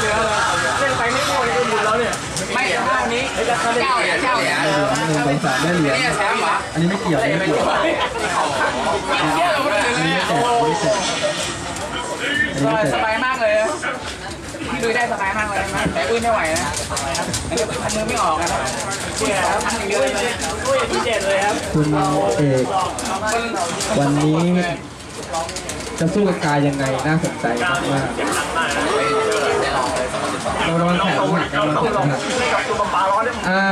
เหลือเลยเล่นไปไม่พอเลยก็หมุนแล้วเนี่ยไม่เท่านี้เจ้าเหรียญเจ้าเหรียญหนึ่งสองสามได้เหรียญนี่แชมป์เหรออันนี้ไม่เกี่ยวอันนี้ไม่เกี่ยวเที่ยวเราไม่ถึงอันเลนี้ยไม่แจกอันนี้ไม่แจกอันนี้ไม่แจสกบายมากเลยดูได้สบายมากเลยนะแต่อุ้ยไม่ไหวนะพันมือไม่ออกนะเนี่ยครับเยอะเลยด้วยพิเศษเลยครับคุณเอกวันนี้จะสู้กับกายยังไงน่าสนใจมากมากๆ เราระวังแผลหนักระวังแผลหนักกับตัวปลาร้อนได้อ่า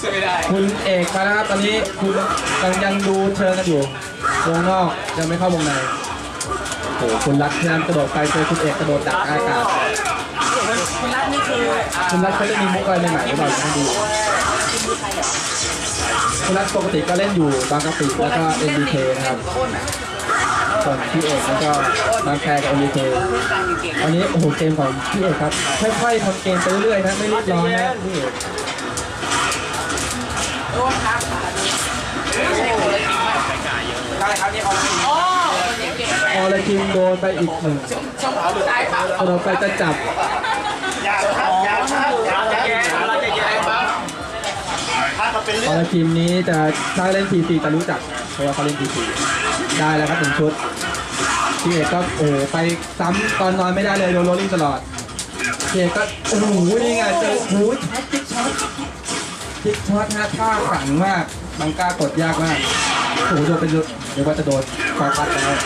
ซื้อไม่ได้คุณเอกมาแล้วครับตอนนี้คุณยังยังดูเชิงกันอยู่วงนอกยังไม่เข้าวงในโอ้โหคุณรัฐพยายามกระโดดไปเจอคุณเอกกระโดดดักอากาศคุณรัฐนี่คือคุณรัฐเขาจะมีมุกอะไรใหม่ๆหรือเปล่าไม่ดูคุณรัฐปกติก็เล่นอยู่บางกะปิแล้วก็ MBK นะครับ ส่วนพี่เอกแล้วก็บางแคกับ MBK อันนี้โอ้โหเกมของพี่เอกครับค่อยๆทำเกมไปเรื่อยๆนะไม่รีบร้อนนะพี่เอกร่วมครับไม่ใช่คนเลยจริงป่ะใช่ครับนี่เขาอ๋อเก่งออลคิมโดนไปอีกหนึ่งช่องขวาหรือซ้ายเปากระโดดไปจะจับยาวครับยาวครับยาวแกเราจะแกครับถ้ามาเป็นอเรื่อองลคิมนี้จะถ้าเล่นทีซีจะรู้จักเพราะว่าเขาเล่นทีซี ได้แล้วครับหนึ่งชุดพี่เอกก็โอ้ไปซ้ำตอนนอนไม่ได้เลยโดนโรลลิ่งตลอดพี่เอกก็โอ้โหนี่ไงเจอโอ้โหช็อตจิ๊กช็อตจิ๊กช็อตนะท่าขังมากบังกล้ากดยากมากโอ้โหโดนเป็นเดี๋ยวว่าจะโดนฟาดปัดแล้ว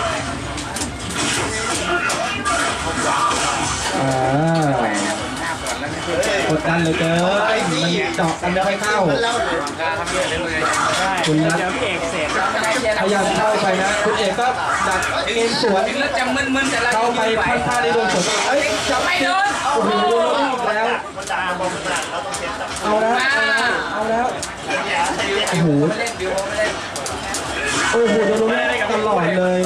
อ่ากดดันเลยเกินมันเจาะกันไม่ค่อยเข้าคุณนัทเดี๋ยว พยายามเข้าไปนะ คุณเอกก็ดักเกมสวน ถึงแล้วจะมึนๆแต่เราเข้าไปไหวพันท่าได้โดนสวนเอ้ยจับไม่โดนโอ้โหโดนลูกแล้ว เอาแล้ว เอาแล้ว โอ้โห เล่นดิวไม่เล่นโอ้โหโดนโรลลิ่งตลอดเลย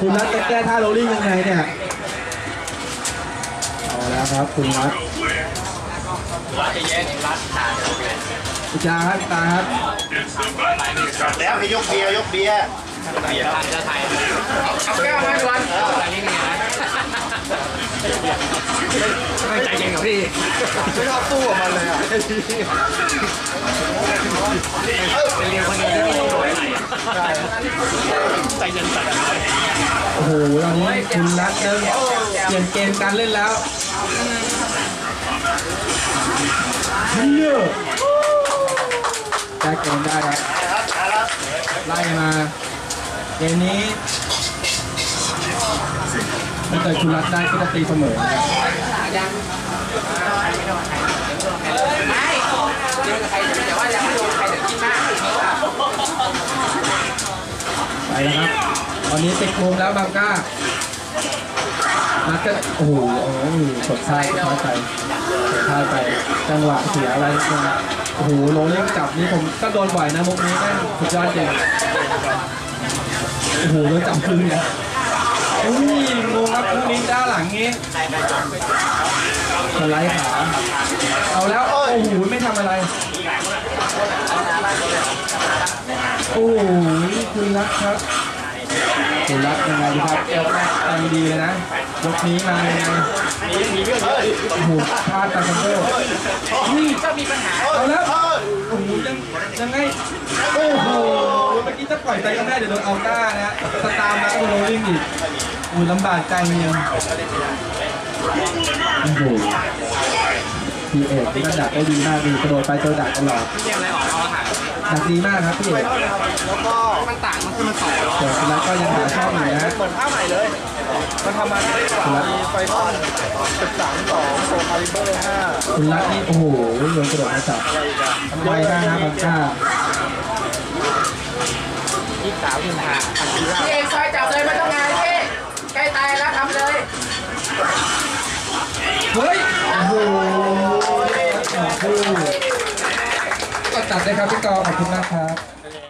คุณนัทจะแก้ท่าโรลลิ่งยังไงเนี่ย เอาแล้วครับคุณนัท รัดจะแย่งรัดขาดพิจาครับตาครับแล้วให้ยกเบียร์ยกเบียร์เบียร์ทางจะไทยเอาแก้วมาด่วนแต่นี่ไงนะไม่ใจเย็นกับพี่ไม่ชอบสู้กับมันเลยอะเป็นเรียนคนเดียวที่ไม่โดนไหนใจเย็นใจโอ้โหตอนนี้คุณนัทเริ่มเปลี่ยนเกมการเล่นแล้ว เยอะแก้เกมได้ครับไล่มาเกมนี้ถ้าเกิดคุณรัดได้ก็จะตีเสมอนะครับยังไม่เจอใครแต่ว่ายังไม่โดนใครแต่คิดมากไปแล้วครับ ตอนนี้ติดมุมแล้วบางก้านัดก็โอ้โหโอ้โหกดท้ายกดท้า ยไปกดท้ายไปจังหวะเสียอะไรโอ้โหโรลลิ่งจับนี่ผมก็โดนบ่อยนะมุกนี้แม่งสุดยอดจริงโอ้โหโดนจับคืนเนี่ยอุ้ยงงครับคู่นี้ด้านหลังนี้สไลด์ขาเอาแล้วโอ้โหไม่ทำอะไรโอ้โหคุณรักครับ คุณรักยังไงดีครับตังดีเลยนะยกนี้มายังไงมีมีเรื่องเยอะโอ้โหพลาดตาคัมเบอร์นี่ก็มีปัญหาเอาแล้วโอ้โหยังยังไงโอ้โหเมื่อกี้จะปล่อยใจกันได้เดี๋ยวโดนเอาก้านะสตาร์มาก็โดนโรลลิ่งอีกโอ้ยลำบากใจเนี่ยโอ้โหพีเอกนี่ก็ดักได้ดีมากดีกระโดดไปเจอดักตลอด เรียกอะไรออกเอาหาดักดีมากครับพี่เอกแล้วก็มันต่างมันคือมันต่อส่วนคุณรักก็ยังหาช่องอยู่นะเหมือนผ้าใหม่เลย มันทำมาได้กว่ามีไฟนอลสิบสามสองโซคาลิเบอร์ห้าคุณรักนี่โอ้โหโดนกระโดดมาจับไวมากนะบังก้ายี่สิบสามหนึ่งห้าอันที่ห้าพี่เอกซอยจับเลยไม่ต้องงานัดด้วยครับพี่กอขอบคุณมากครับ